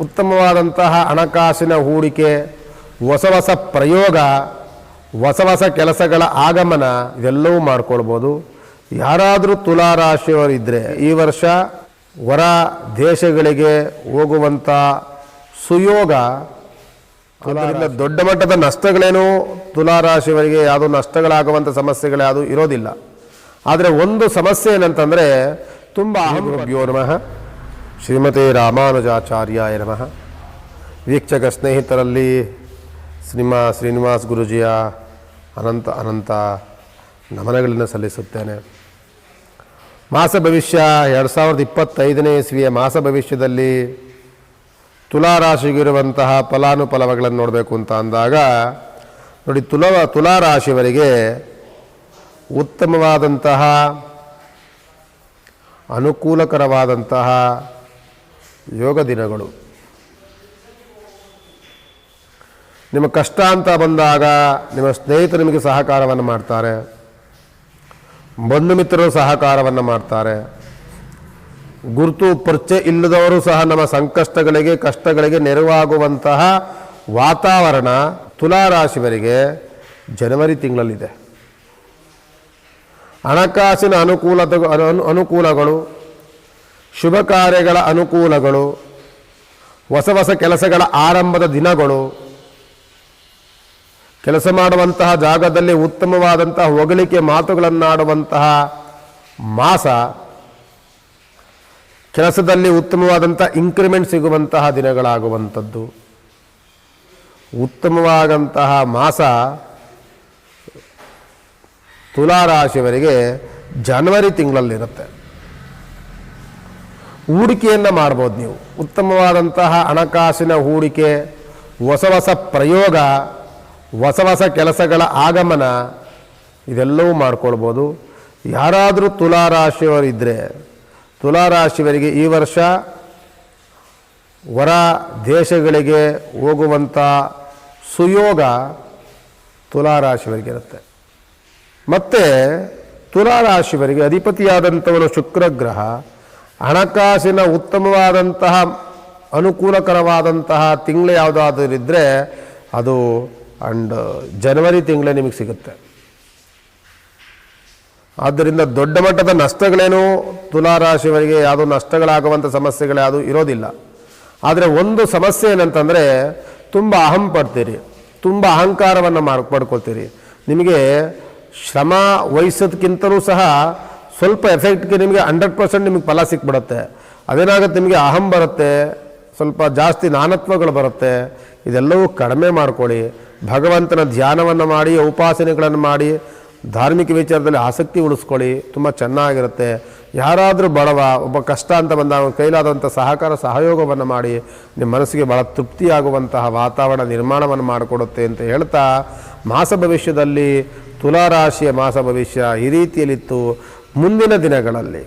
ಉತ್ತಮವಾದಂತಹ ಹಣಕಾಸಿನ ಹೂಡಿಕೆ ಹೊಸ ಹೊಸ ಪ್ರಯೋಗ ಹೊಸ ಹೊಸ ಕೆಲಸಗಳ ಆಗಮನ ಇದೆಲ್ಲವೂ ಮಾಡ್ಕೊಳ್ಬೋದು. ಯಾರಾದರೂ ತುಲಾರಾಶಿಯವರಿದ್ದರೆ ಈ ವರ್ಷ ಹೊರ ದೇಶಗಳಿಗೆ ಹೋಗುವಂಥ ಸುಯೋಗ ಅದರಿಂದ ದೊಡ್ಡ ಮಟ್ಟದ ನಷ್ಟಗಳೇನು ತುಲಾರಾಶಿಯವರಿಗೆ ಯಾವುದೋ ನಷ್ಟಗಳಾಗುವಂಥ ಸಮಸ್ಯೆಗಳು ಯಾವುದೂ ಇರೋದಿಲ್ಲ. ಆದರೆ ಒಂದು ಸಮಸ್ಯೆ ಏನಂತಂದರೆ ತುಂಬ ನಮಃ. ಶ್ರೀಮತಿ ರಾಮಾನುಜಾಚಾರ್ಯಾಯ ನಮಃ. ವೀಕ್ಷಕ ಸ್ನೇಹಿತರಲ್ಲಿ ಶ್ರೀಮಾ ಶ್ರೀನಿವಾಸ್ ಗುರುಜಿಯ ಅನಂತ ಅನಂತ ನಮನಗಳನ್ನು ಸಲ್ಲಿಸುತ್ತೇನೆ. ಮಾಸ ಭವಿಷ್ಯ ಎರಡು ಸಾವಿರದ ಇಪ್ಪತ್ತೈದನೇ ಇಸ್ವಿಯ ಮಾಸ ಭವಿಷ್ಯದಲ್ಲಿ ತುಲಾರಾಶಿಗಿರುವಂತಹ ಫಲಾನುಫಲಗಳನ್ನು ನೋಡಬೇಕು ಅಂತ ಅಂದಾಗ, ನೋಡಿ ತುಲ ತುಲಾರಾಶಿಯವರಿಗೆ ಉತ್ತಮವಾದಂತಹ, ಅನುಕೂಲಕರವಾದಂತಹ ಯೋಗ ದಿನಗಳು. ನಿಮ್ಮ ಕಷ್ಟ ಅಂತ ಬಂದಾಗ ನಿಮ್ಮ ಸ್ನೇಹಿತರು ನಿಮಗೆ ಸಹಕಾರವನ್ನು ಮಾಡ್ತಾರೆ. ಬಂಧು ಮಿತ್ರರು ಸಹಕಾರವನ್ನು ಮಾಡ್ತಾರೆ. ಗುರುತು ಪರಿಚಯ ಇಲ್ಲದವರು ಸಹ ನಮ್ಮ ಸಂಕಷ್ಟಗಳಿಗೆ, ಕಷ್ಟಗಳಿಗೆ ನೆರವಾಗುವಂತಹ ವಾತಾವರಣ ತುಲಾರಾಶಿವರಿಗೆ ಜನವರಿ ತಿಂಗಳಲ್ಲಿದೆ. ಹಣಕಾಸಿನ ಅನುಕೂಲತೆ ಅನು- ಅನುಕೂಲಗಳು ಶುಭ ಕಾರ್ಯಗಳ ಅನುಕೂಲಗಳು, ಹೊಸ ಹೊಸ ಕೆಲಸಗಳ ಆರಂಭದ ದಿನಗಳು, ಕೆಲಸ ಮಾಡುವಂತಹ ಜಾಗದಲ್ಲಿ ಉತ್ತಮವಾದಂತಹ ಹೊಗಳಿಕೆ ಮಾತುಗಳನ್ನಾಡುವಂತಹ ಮಾಸ, ಕೆಲಸದಲ್ಲಿ ಉತ್ತಮವಾದಂಥ ಇಂಕ್ರಿಮೆಂಟ್ ಸಿಗುವಂತಹ ದಿನಗಳಾಗುವಂಥದ್ದು. ಉತ್ತಮವಾದಂತಹ ಮಾಸ ತುಲಾರಾಶಿಯವರಿಗೆ ಜನವರಿ ತಿಂಗಳಲ್ಲಿರುತ್ತೆ. ಹೂಡಿಕೆಯನ್ನು ಮಾಡ್ಬೋದು ನೀವು. ಉತ್ತಮವಾದಂತಹ ಹಣಕಾಸಿನ ಹೂಡಿಕೆ, ಹೊಸ ಹೊಸ ಪ್ರಯೋಗ, ಹೊಸ ಹೊಸ ಕೆಲಸಗಳ ಆಗಮನ ಇದೆಲ್ಲವೂ ಮಾಡ್ಕೊಳ್ಬೋದು. ಯಾರಾದರೂ ತುಲಾರಾಶಿಯವರಿದ್ದರೆ ತುಲಾರಾಶಿಯವರಿಗೆ ಈ ವರ್ಷ ಹೊರ ದೇಶಗಳಿಗೆ ಹೋಗುವಂಥ ಸುಯೋಗ ತುಲಾರಾಶಿಯವರಿಗಿರುತ್ತೆ ಮತ್ತು ತುಲಾರಾಶಿಯವರಿಗೆ ಅಧಿಪತಿಯಾದಂಥವನು ಶುಕ್ರ ಗ್ರಹ ಹಣಕಾಸಿನ ಉತ್ತಮವಾದಂತಹ, ಅನುಕೂಲಕರವಾದಂತಹ ತಿಂಗಳು ಯಾವುದಾದ್ರೂ ಇದ್ದರೆ ಅದು ಅಂಡ್ ಜನವರಿ ತಿಂಗಳೇ ನಿಮಗೆ ಸಿಗುತ್ತೆ. ಆದ್ದರಿಂದ ದೊಡ್ಡ ಮಟ್ಟದ ನಷ್ಟಗಳೇನು ತುಲಾರಾಶಿಯವರಿಗೆ ಯಾವುದೋ ನಷ್ಟಗಳಾಗುವಂಥ ಸಮಸ್ಯೆಗಳು ಯಾವುದು ಇರೋದಿಲ್ಲ. ಆದರೆ ಒಂದು ಸಮಸ್ಯೆ ಏನಂತಂದರೆ ತುಂಬ ಅಹಂ ಪಡ್ತೀರಿ, ತುಂಬ ಅಹಂಕಾರವನ್ನು ಮಾರ್ಕ್ ಪಡ್ಕೊಳ್ತೀರಿ ನಿಮಗೆ ಶ್ರಮ ವಹಿಸೋದಕ್ಕಿಂತಲೂ ಸಹ ಸ್ವಲ್ಪ ಎಫೆಕ್ಟ್ಗೆ ನಿಮಗೆ ಹಂಡ್ರೆಡ್ ಪರ್ಸೆಂಟ್ ನಿಮಗೆ ಫಲ ಸಿಕ್ಬಿಡುತ್ತೆ. ಅದೇನಾಗುತ್ತೆ ನಿಮಗೆ ಅಹಂ ಬರುತ್ತೆ, ಸ್ವಲ್ಪ ಜಾಸ್ತಿ ನಾನತ್ವಗಳು ಬರುತ್ತೆ, ಇದೆಲ್ಲವೂ ಕಡಿಮೆ ಮಾಡ್ಕೊಳ್ಳಿ. ಭಗವಂತನ ಧ್ಯಾನವನ್ನು ಮಾಡಿ, ಉಪಾಸನೆಗಳನ್ನು ಮಾಡಿ, ಧಾರ್ಮಿಕ ವಿಚಾರದಲ್ಲಿ ಆಸಕ್ತಿ ಉಳಿಸ್ಕೊಳ್ಳಿ, ತುಂಬ ಚೆನ್ನಾಗಿರುತ್ತೆ. ಯಾರಾದರೂ ಬಡವ, ಒಬ್ಬ ಕಷ್ಟ ಅಂತ ಬಂದ ಅವನ ಕೈಲಾದಂಥ ಸಹಕಾರ, ಸಹಯೋಗವನ್ನು ಮಾಡಿ, ನಿಮ್ಮ ಮನಸ್ಸಿಗೆ ಭಾಳ ತೃಪ್ತಿಯಾಗುವಂತಹ ವಾತಾವರಣ ನಿರ್ಮಾಣವನ್ನು ಮಾಡಿಕೊಡುತ್ತೆ ಅಂತ ಹೇಳ್ತಾ, ಮಾಸ ಭವಿಷ್ಯದಲ್ಲಿ ತುಲಾರಾಶಿಯ ಮಾಸ ಭವಿಷ್ಯ ಈ ರೀತಿಯಲ್ಲಿತ್ತು. ಮುಂದಿನ ದಿನಗಳಲ್ಲಿ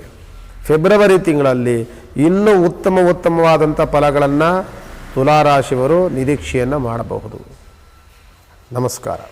ಫೆಬ್ರವರಿ ತಿಂಗಳಲ್ಲಿ ಇನ್ನೂ ಉತ್ತಮ ಉತ್ತಮವಾದಂಥ ಫಲಗಳನ್ನು ತುಲಾರಾಶಿಯವರು ನಿರೀಕ್ಷೆಯನ್ನು ಮಾಡಬಹುದು. ನಮಸ್ಕಾರ.